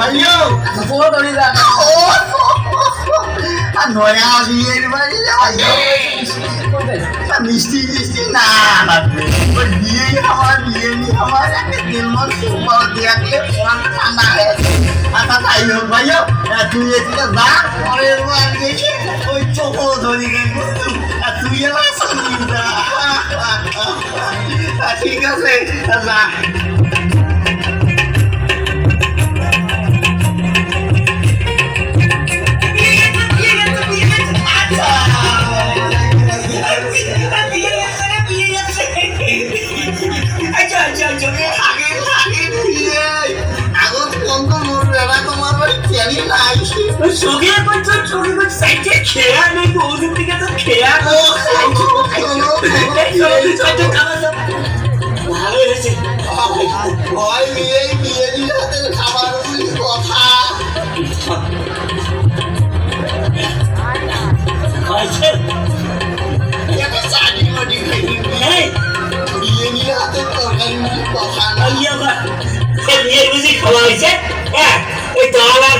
ভাইও পুরো ধরে যান ও আর নয়া বিয়ের বাড়ি মিষ্টি মিষ্টি না বিয়েই আমার বিয়ে নি আমার একটা দিনমন সুপার দেখলে ফোন ঠান্ডা হয়েছে আচ্ছা তাই হোক ভাইও তুই এদিকে যা পরের বার দেখি ওই চোখও ধরি আর তুই যা আহ, ঠিক আছে যা আচ্ছা আচ্ছা আগে আগে বিয়ে আগত কোন কোন মরবে না তোমার বাড়ি কেনি নাই সঙ্গে করছ সঙ্গে করছ সাইডে খেয়া নেই তো ওদের দিকে তো খেয়া ও, ভালো হয়েছে। ভয় বিয়ে বিয়ে দিয়ে খাবার কথা। কথা না ইয়ে বা বিয়ের বুঝি খাওয়া হয়েছে হ্যাঁ ওই তো আমার